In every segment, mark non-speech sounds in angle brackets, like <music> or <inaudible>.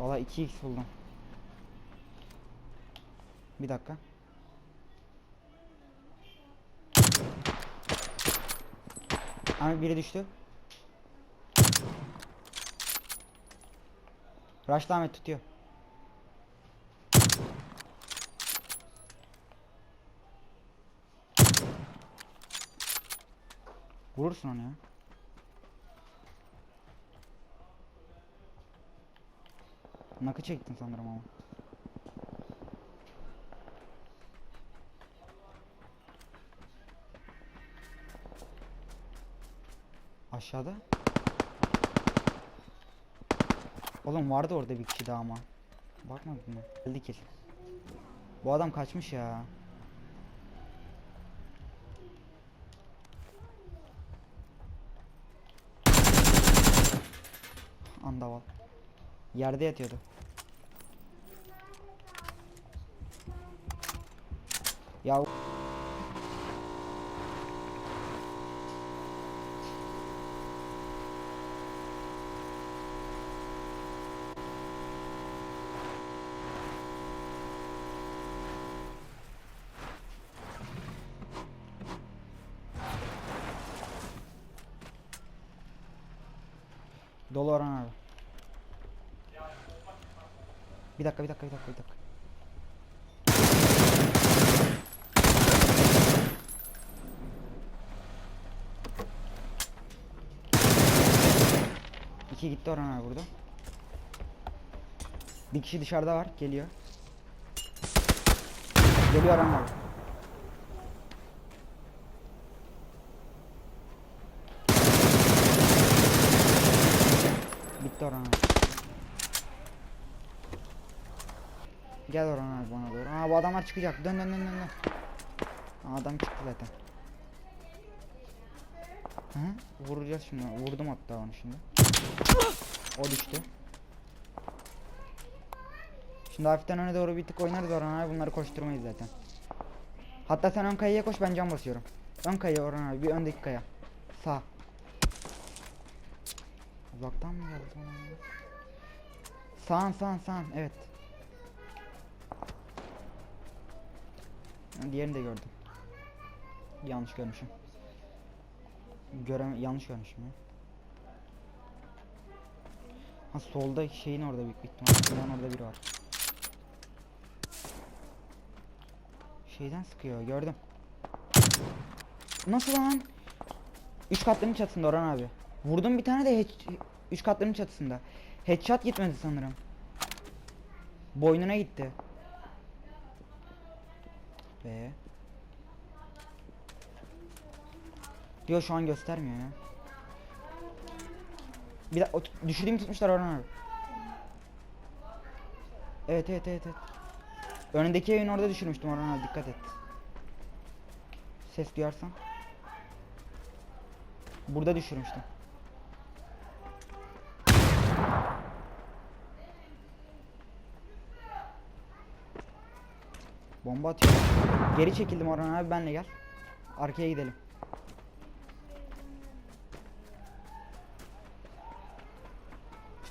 Valla 2x buldum. Bir dakika. Ahmet biri düştü. Rush'la Ahmet tutuyor. Vurursun onu ya. Nakı çektin sanırım ama. Aşağıda. Oğlum vardı orada bir kişi daha ama. Bakmadın mı? Geldi kill. Bu adam kaçmış ya. Andaval. Yerde yatıyordu. Ya Dolu abi. Bir dakika bir dakika bir dakika bir dakika. İki gitti Orhan abi burada. Bir kişi dışarıda var geliyor. Geliyor Orhan abi. Bitti Orhan abi. Gel Orhan abi bana doğru. Aa bu adamlar çıkacak. Dön dön dön dön. dön. Adam çıktı zaten. Hı? Vuracağız şimdi. Vurdum hatta onu şimdi. O düştü. Şimdi hafiften öne doğru bir tık oynarız Orhan abi. Bunları koşturmayız zaten. Hatta sen ön kayaya koş ben cam basıyorum. Ön kaya Orhan abi. Bir öndeki kaya. Sağ. Uzaktan mı geldi bana? ya? Sağın sağın sağın. Evet. Diğerini de gördüm. Yanlış görmüşüm. Görem yanlış görmüşüm ya. Ha solda şeyin orada büyük ihtimalle. Silahın orada biri var. Şeyden sıkıyor gördüm. Nasıl lan? Üç katların çatısında Orhan abi. Vurdum bir tane de head... Üç katların çatısında. Headshot gitmedi sanırım. Boynuna gitti. Be. Diyor şu an göstermiyor ya. Bir de düşürdüğümü tutmuşlar Orhan abi. Evet evet evet evet. Önündeki evin orada düşürmüştüm Orhan abi dikkat et. Ses duyarsan. Burada düşürmüştüm. Bomba atıyor. Geri çekildim Orhan abi benle gel. Arkaya gidelim.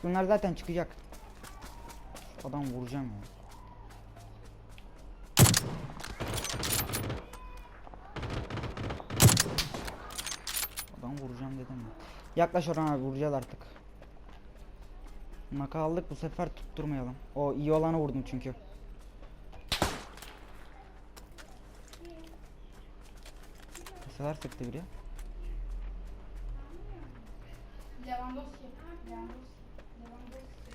Bunlar zaten çıkacak. Adam vuracağım ya. Adam vuracağım dedim ya. Yaklaş Orhan abi vuracağız artık. Naka aldık bu sefer tutturmayalım. O iyi olanı vurdum çünkü. Kasalar sıktı biri. Lewandowski. Lewandowski.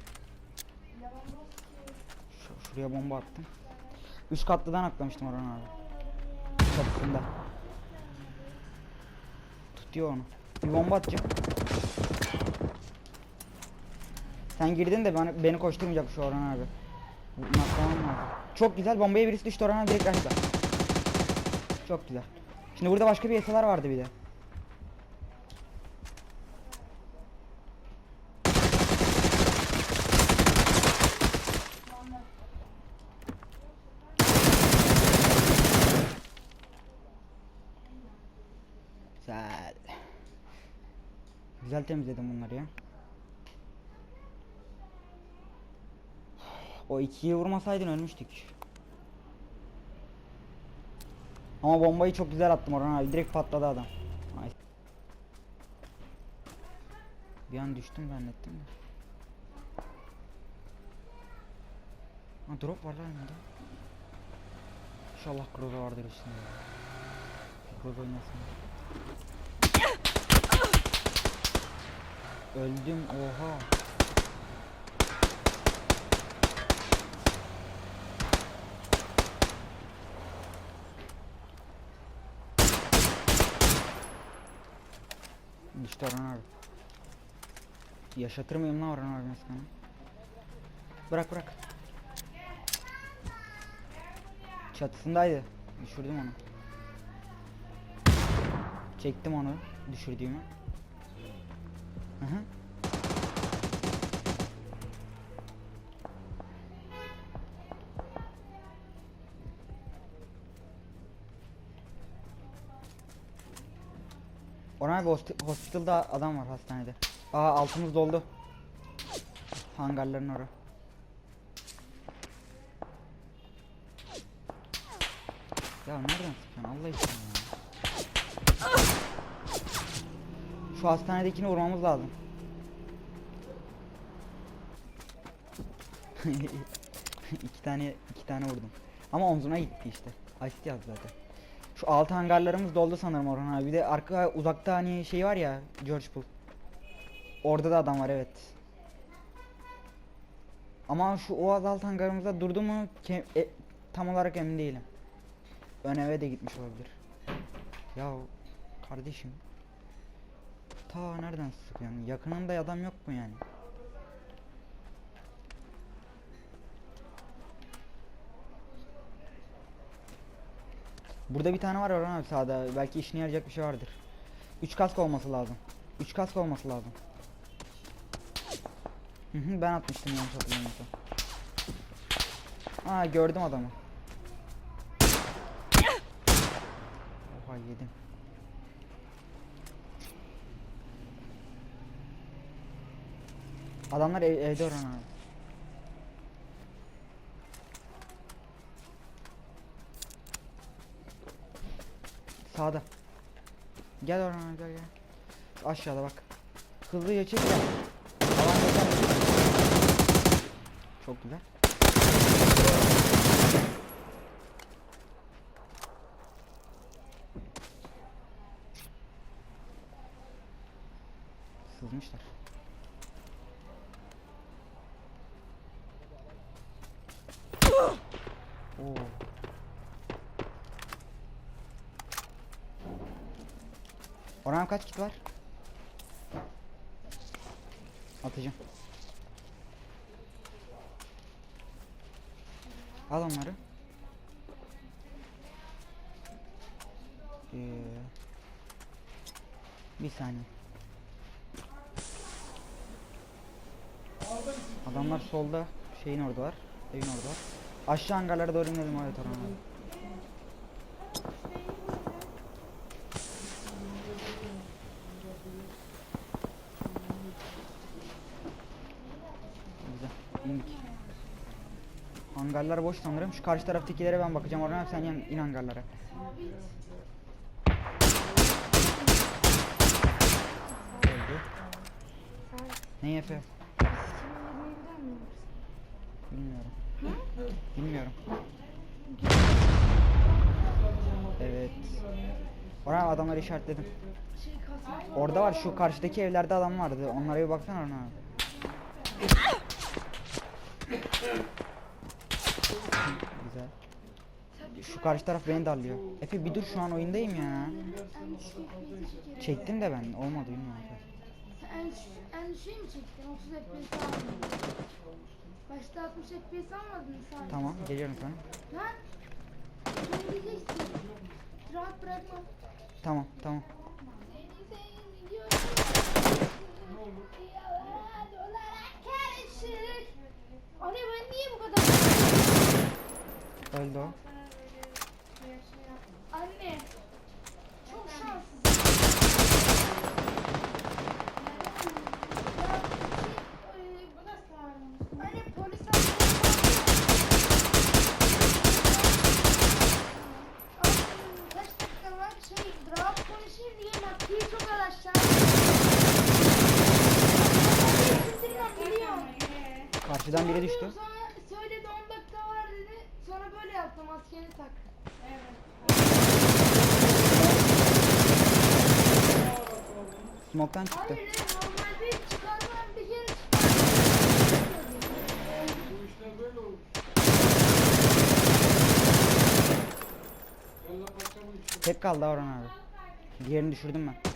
Lewandowski. Şu- şuraya bomba attım. Üst katlıdan atlamıştım Orhan abi. Çatısında. Tutuyor onu. Bir bomba atacağım. Sen girdin de beni, beni koşturmayacak şu Orhan abi. Çok güzel bombaya birisi düştü Orhan abi direkt açtı. Çok güzel. Şimdi burada başka bir yasalar vardı bir de. Güzel. Güzel temizledim bunları ya. O ikiyi vurmasaydın ölmüştük. Ama bombayı çok güzel attım Orhan abi. Direkt patladı adam. Bir an düştüm zannettim de. Ha drop var lan önünde. İnşallah Groza vardır üstünde. Groza oynasın. Öldüm oha. Düştü Orhan abi. Yaşatır mıyım lan Orhan abi mesela? Bırak bırak. Çatısındaydı. Düşürdüm onu. Çektim onu düşürdüğümü. Orhan abi hosti- hospital'da adam var hastanede. Aa altımız doldu. Hangarların orası. Ya nereden sıkıyorsun Allah için ya. Şu hastanedekini vurmamız lazım. <laughs> iki tane iki tane vurdum. Ama omzuna gitti işte. Asist yazdı zaten. Şu alt hangarlarımız doldu sanırım Orhan abi. Bir de arka uzakta hani şey var ya George Bull. Orada da adam var evet. Ama şu o alt hangarımızda durdu mu e, tam olarak emin değilim. Ön eve de gitmiş olabilir. Ya kardeşim. Ta nereden sıkıyorsun? Yakınında adam yok mu yani? Burada bir tane var Orhan abi sağda. Belki işine yarayacak bir şey vardır. 3 kask olması lazım. 3 kask olması lazım. Hı hı ben atmıştım yanlış hatırlamıyorsam. Aa gördüm adamı. Oha yedim. Adamlar ev, evde Orhan abi. Sağda. Gel Orhan gel gel. Aşağıda bak. Hızlıca çek. Orhan kaç kit var? Atacağım. Al onları. Ee, bir saniye. Adamlar solda şeyin oradalar. Evin oradalar. Aşağı hangarlara doğru inelim evet Orhan. Güzel. İndik. Hangarlar boş sanırım. Şu karşı taraftakilere ben bakacağım. Orhan abi sen in, in hangarlara. Öldü. Ne Efe? Bilmiyorum. Bilmiyorum. Evet. Orhan abi adamları işaretledim. Orada var şu karşıdaki evlerde adam vardı. Onlara bir baksana abi. Güzel. Şu karşı taraf beni darlıyor. Efe bir dur şu an oyundayım ya. Çektim de ben. Olmadı bilmiyorum. En, en düşüğü mü çektin? 30 FPS almadın. Başta 60 FPS almadın sadece? Tamam geliyorum sana. Lan! Sen diyeceksin. Rahat bırakma. Tamam tamam. Seni seviyorum. Öldü o. Anne. Çok şanssız. Anne polis Kaç dakika var? Şey, drop polisi diye nakliye çok aşağı. Karşıdan biri düştü maskeni tak. Smoke'tan çıktı. Hayır normalde çıkarmam bir kere. Bu işler böyle işler. Tek kaldı Orhan abi. Diğerini düşürdüm ben.